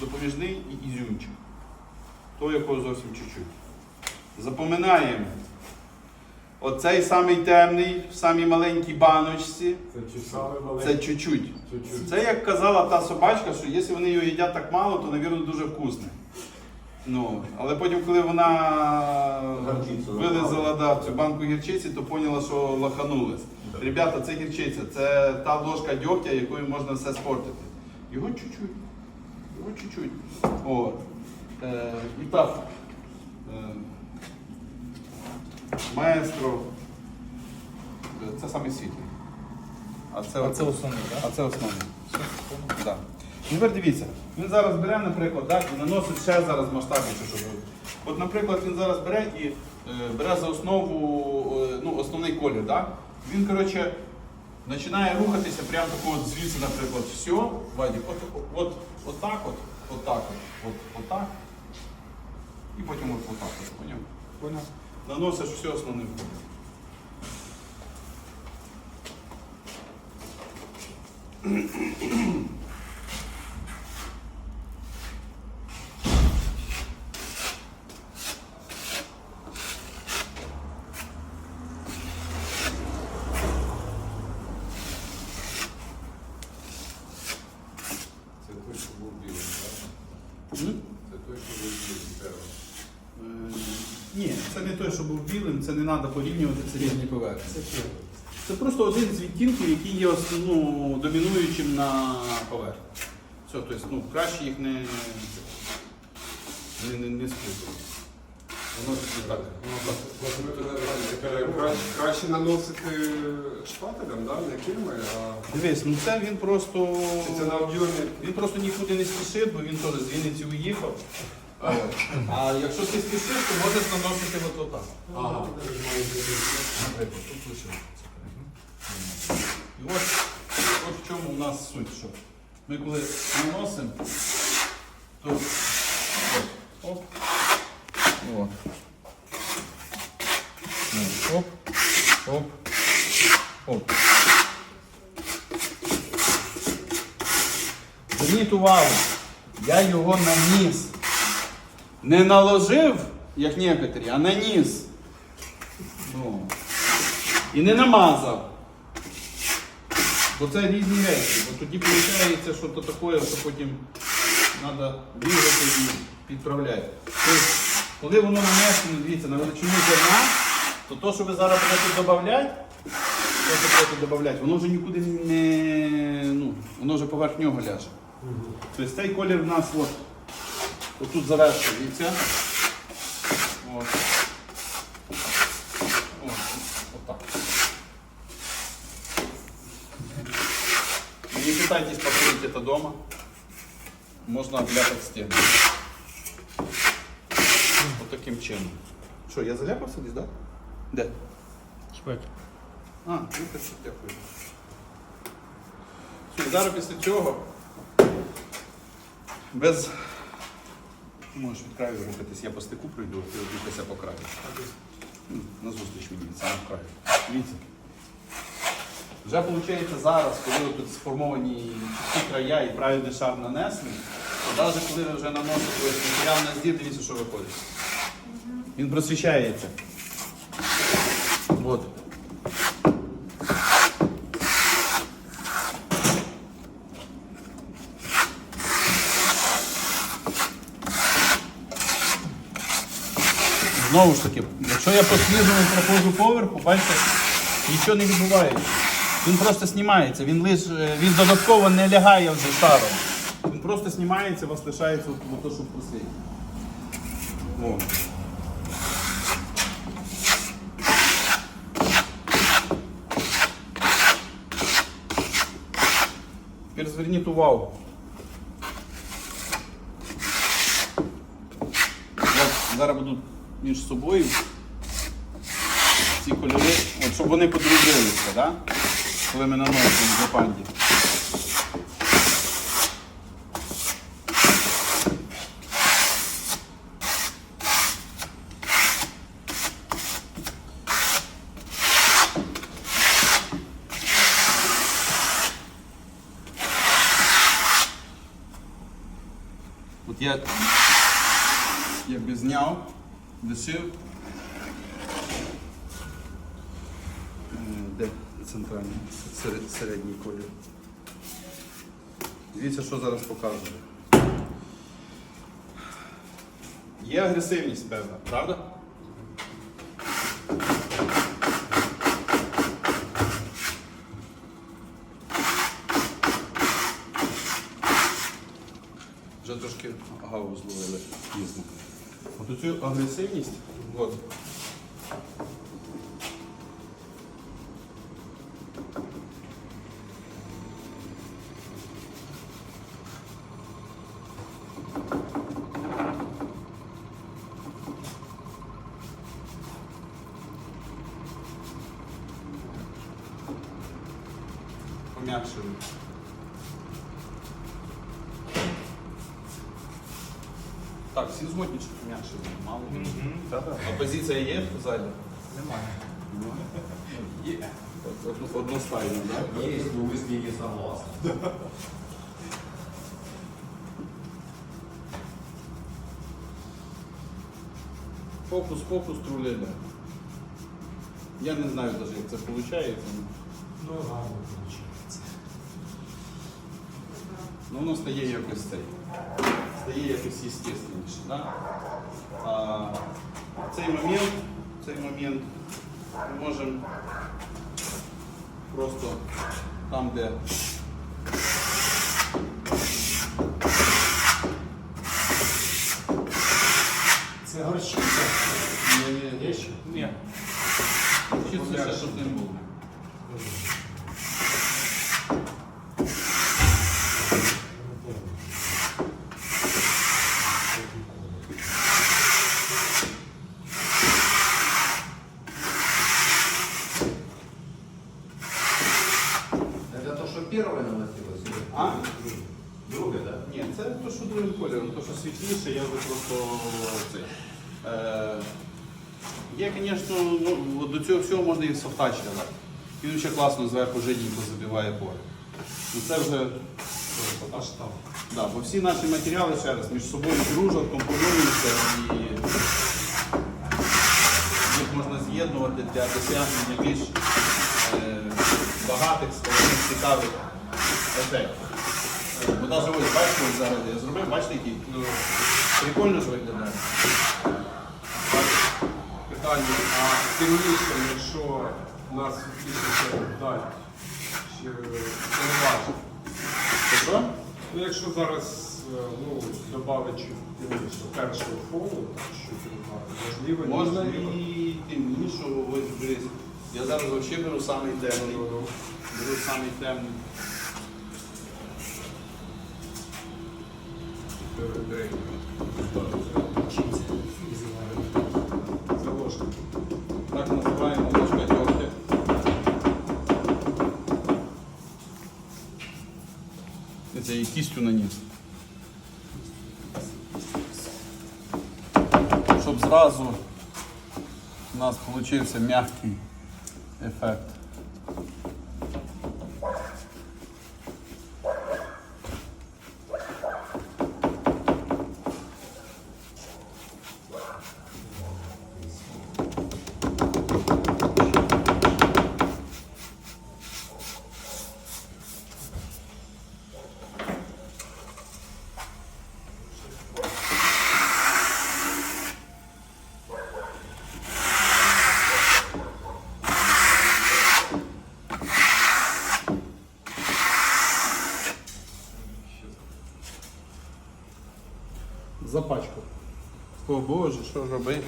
допоміжний і ізюмчик. То якого зовсім чуть-чуть. Запоминаємо. Оцей самий темний, в самій маленькій баночці. Це чуть-чуть. Це як казала та собачка, що якщо вони його їдять так мало, то, мабуть, дуже вкусне. Ну, але потім, коли вона вилизала да, цю банку гірчиці, то поняла, що лаханулась. Ребята, це гірчиця, це та ложка дьогтя, якою можна все спортити. Його чуть-чуть. Його чуть-чуть. О. Е, і так. Е, маестро. Е, Це саме світлий. А це, А це основний, так? а це основне. Да. Тепер дивіться, він зараз бере, наприклад, да, і наносить ще зараз масштабніше, щоб. От, наприклад, він зараз бере і е, бере за основу е, ну, основний колір. Да? Він, коротше, починає рухатися прямо таку от звідси, наприклад, все, Вадик, от, от, от так от, от так от, от, от так. І потім от, от так от, поняв? Понял? Наносиш все основним колором. Це той, що був білий, так? М? Це той, що був білий, перший. Е, Ні, це не той, що був білим, це не треба порівнювати, це різні поверхні. Це. Це просто один з відтінків, який є ну, домінуючим на поверхні. Все, тобто, ну, краще їх не, не, не, не спутати. Воно так. Воно так. Краще, наносити шпателем, да? не кільмою, а Дивись, ну це він просто. це на об'ємі. Він просто нікуди не спішив, бо він теж з Вінниці уїхав. А, якщо ти спішиш, то можеш наносити от отак. Ага. Наприклад, тут лише. І от, от в чому у нас суть, що ми коли наносимо, то от, оп, Оп, оп, оп. Зверніть увагу, я його наніс. Не наложив, як некоторі, а наніс. Ну. І не намазав. Бо це різні речі. Бо тоді виходить, що то таке, що потім треба різати і підправляти. Тобто, коли воно нанесено, дивіться, на величину зерна, то то, що ви зараз будете додавати, додавати, воно вже нікуди не. Ну, воно вже поверх нього ляже. Тобто цей колір в нас от, отут завершується. От. От, отак. Не пытайтесь повторить это дома. Можно обляпать стену. Вот таким чином. Що, я заляпався десь, так? Да? Де? Шпек. А, ну хорошо, дякую. Все, зараз після цього без. Можеш від краю рухатись, я по стику пройду, а ти рухайся по краю. Ну, На зустріч мені від самого краю. Дивіться. Вже виходить зараз, коли тут сформовані чіткі края і правильний шар нанесений, то навіть коли ви вже наносите матеріал на здір, дивіться, що виходить. Він просвіщається. От. Знову ж таки, якщо я по проходжу поверху, бачите, нічого не відбувається. Він просто знімається, він лиш, е, він додатково не лягає вже шаром. Він просто знімається, вас лишається то, що. О. Тепер зверніть увагу. Зараз будуть між собою ці кольори, от, щоб вони подружилися, да? коли ми наносимо на панді. От я якби зняв, лишив. Е, Де центральний, середній колір. Дивіться, що зараз покажу. Є агресивність певна, правда? Вже трошки гаву зловили пізно. От цю агресивність, от. Пом'якшили. Так, всі згодні, що пом'якшили. Мало. Так, Опозиція є ззаді? Немає. Є. Одностайно, так? Есть, но вы с ней не согласны. Фокус, фокус, трулеля. Я не знаю навіть, як це виходить. Ну, гарно получается. Ну, воно стає якось цей. Стає якось. Да? А, цей момент, цей момент ми можемо просто там, де світліше, я вже просто цей. Е, є, звісно, ну, до цього всього можна і софтач додати. Він ще класно зверху жиденько забиває поле. Ну це вже Аж там. да, бо всі наші матеріали ще раз між собою дружать, компонуються і їх можна з'єднувати для досягнення більш е, багатих, цікавих ефектів. Е, навіть ось бачите, ось зараз я зробив, бачите, який ну, прикольно ж виглядає. Питання, а темніше, якщо у нас світліше далі, це не важливо. Що? Ну, якщо зараз е, ну, додати першого фону, що важливо, Можна неважливо. і темнішу, ось дивись. Я зараз взагалі беру самий темний. Беру самий темний. Це ложка. Так називаємо ложка дьогтя. Це її кістю наніс. Щоб зразу у нас получився м'який ефект. О Боже, що робити?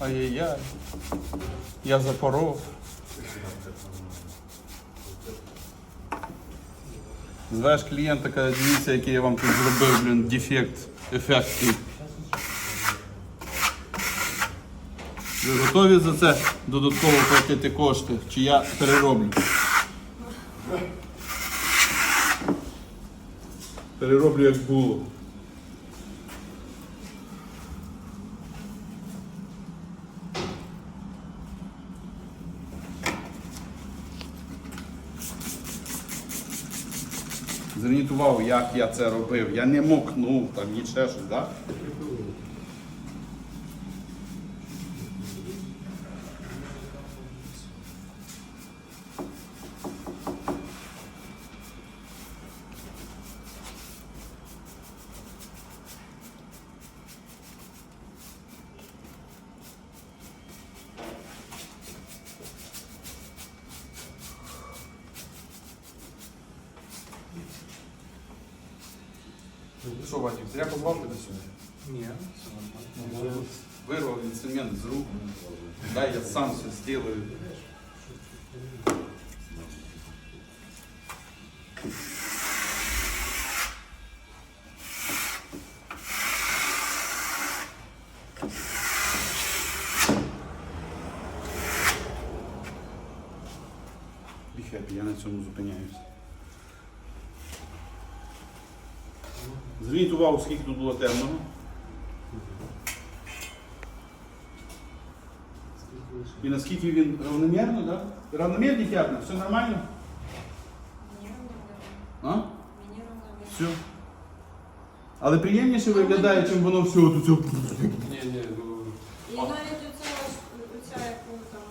Ай-яй-яй. Я запоров. Звеш клієнта, каже, дивіться, який я вам тут зробив, блін, дефект, ефект. Ви готові за це додатково платити кошти? Чи я перероблю? Перероблю як було. Зверніть як я це робив. Я не мокнув там і ще так? Що, Вадик, зря позвав тебе сьогодні? Ні. Вырвал инструмент из рук. Да, я сам все сделаю. Be happy, я на цьому зупиняюсь. Зверніть увагу, скільки тут було темного. І наскільки він равномірно, так? Да? Равномірні п'ятна, все нормально? А? Все. Але приємніше виглядає, чим воно все тут. все. Ні, ні, ну. І навіть оця, оця яку там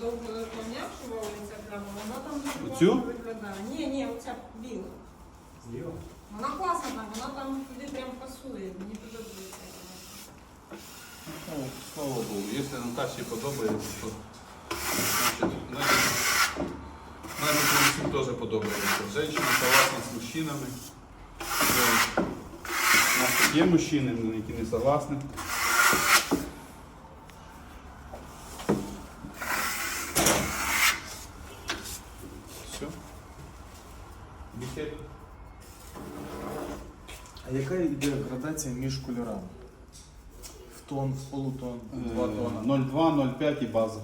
довго пом'якшувалася прямо, вона там Оцю? виглядає. Ні, ні, оця біла. Вона класна там, вона там туди прям Мені подобається. Ну, слава Богу, якщо Наташі подобається, то значить нам всім теж подобається. Женщина согласна з мужчинами. Е, У нас є мужчини, які не согласні. Все. Бікет. А яка йде градація між кольорами? В тон, в полутон, в два тона. 0,2, 0,5 і база.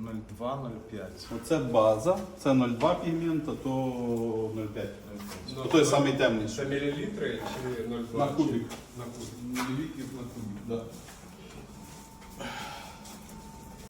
0,2, 0,5. Оце база, це 0,2 пігмента, то 0,5. Ну, То той самий темний. Це мілілітри чи 0,2? На кубік. На кубік. Мілілітрів на кубік, да.